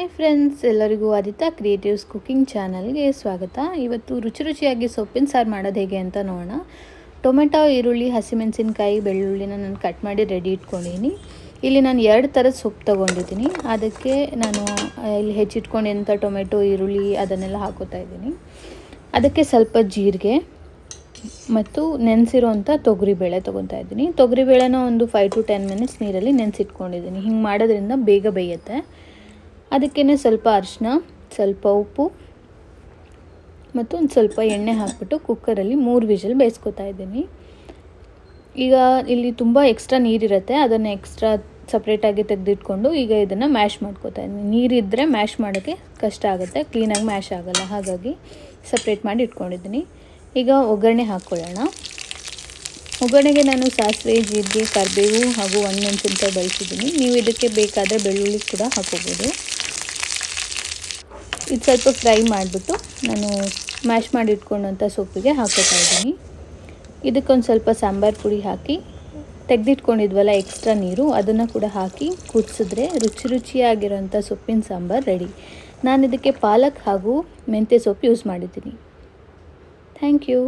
Hi friends ಎಲ್ಲರಿಗೂ Aditya creatives cooking ಚಾನಲ್ಗೆ ಸ್ವಾಗತ. ಇವತ್ತು ರುಚಿ ರುಚಿಯಾಗಿ ಸೊಪ್ಪಿನ ಸಾರು ಮಾಡೋದು ಹೇಗೆ ಅಂತ ನೋಡೋಣ. ಟೊಮೆಟೊ, ಈರುಳ್ಳಿ, ಹಸಿಮೆಣಸಿನ್ಕಾಯಿ, ಬೆಳ್ಳುಳ್ಳಿನ ನಾನು ಕಟ್ ಮಾಡಿ ರೆಡಿ ಇಟ್ಕೊಂಡಿದ್ದೀನಿ ಇಲ್ಲಿ ನಾನು ಎರಡು ಥರದ ಸೊಪ್ಪು ತೊಗೊಂಡಿದ್ದೀನಿ. ಅದಕ್ಕೆ ನಾನು ಇಲ್ಲಿ ಹೆಚ್ಚಿಟ್ಕೊಂಡಿರೋಂಥ ಟೊಮೆಟೊ, ಈರುಳ್ಳಿ ಅದನ್ನೆಲ್ಲ ಹಾಕೋತಾ ಇದ್ದೀನಿ. ಅದಕ್ಕೆ ಸ್ವಲ್ಪ ಜೀರಿಗೆ ಮತ್ತು ನೆನೆಸಿರೋಂಥ ತೊಗರಿಬೇಳೆ ತೊಗೊತಾ ಇದ್ದೀನಿ. ತೊಗರಿಬೇಳೆನ ಒಂದು ಫೈವ್ ಟು ಟೆನ್ ಮಿನಿಟ್ಸ್ ನೀರಲ್ಲಿ ನೆನೆಸಿಟ್ಕೊಂಡಿದ್ದೀನಿ ಹಿಂಗೆ ಮಾಡೋದ್ರಿಂದ ಬೇಗ ಬೇಯುತ್ತೆ. ಅದಕ್ಕೇ ಸ್ವಲ್ಪ ಅರಿಶಿನ, ಸ್ವಲ್ಪ ಉಪ್ಪು ಮತ್ತು ಒಂದು ಸ್ವಲ್ಪ ಎಣ್ಣೆ ಹಾಕ್ಬಿಟ್ಟು ಕುಕ್ಕರಲ್ಲಿ ಮೂರು ವಿಷಲ್ ಬೇಯಿಸ್ಕೊತಾ ಇದ್ದೀನಿ. ಈಗ ಇಲ್ಲಿ ತುಂಬ ಎಕ್ಸ್ಟ್ರಾ ನೀರಿರುತ್ತೆ, ಅದನ್ನು ಎಕ್ಸ್ಟ್ರಾ ಸಪ್ರೇಟಾಗಿ ತೆಗೆದಿಟ್ಕೊಂಡು ಈಗ ಇದನ್ನು ಮ್ಯಾಶ್ ಮಾಡ್ಕೋತಾ ಇದ್ದೀನಿ. ನೀರಿದ್ದರೆ ಮ್ಯಾಶ್ ಮಾಡೋಕ್ಕೆ ಕಷ್ಟ ಆಗುತ್ತೆ, ಕ್ಲೀನಾಗಿ ಮ್ಯಾಶ್ ಆಗೋಲ್ಲ, ಹಾಗಾಗಿ ಸಪ್ರೇಟ್ ಮಾಡಿ ಇಟ್ಕೊಂಡಿದ್ದೀನಿ. ಈಗ ಒಗ್ಗರಣೆ ಹಾಕ್ಕೊಳ್ಳೋಣ. ಒಗ್ಗರಣೆಗೆ ನಾನು ಸಾಸಿವೆ, ಜೀರಿಗೆ, ಕರಿಬೇವು ಹಾಗೂ ಒಣಮೆಣಸಿನ್ಕಾಯಿ ಬಳಸಿದ್ದೀನಿ. ನೀವು ಇದಕ್ಕೆ ಬೇಕಾದರೆ ಬೆಳ್ಳುಳ್ಳಿ ಕೂಡ ಹಾಕೋಬೋದು ಇದು ಸ್ವಲ್ಪ ಫ್ರೈ ಮಾಡಿಬಿಟ್ಟು ನಾನು ಮ್ಯಾಶ್ ಮಾಡಿ ಇಟ್ಕೊಂಡಂಥ ಸೊಪ್ಪಿಗೆ ಹಾಕೋತಾ ಇದ್ದೀನಿ. ಇದಕ್ಕೊಂದು ಸ್ವಲ್ಪ ಸಾಂಬಾರು ಪುಡಿ ಹಾಕಿ, ತೆಗೆದಿಟ್ಕೊಂಡಿದ್ವಲ್ಲ ಎಕ್ಸ್ಟ್ರಾ ನೀರು, ಅದನ್ನು ಕೂಡ ಹಾಕಿ ಕುದಿಸಿದ್ರೆ ರುಚಿ ರುಚಿಯಾಗಿರೋಂಥ ಸೊಪ್ಪಿನ ಸಾಂಬಾರು ರೆಡಿ. ನಾನು ಇದಕ್ಕೆ ಪಾಲಕ್ ಹಾಗೂ ಮೆಂತ್ಯ ಸೊಪ್ಪು ಯೂಸ್ ಮಾಡಿದ್ದೀನಿ. Thank you.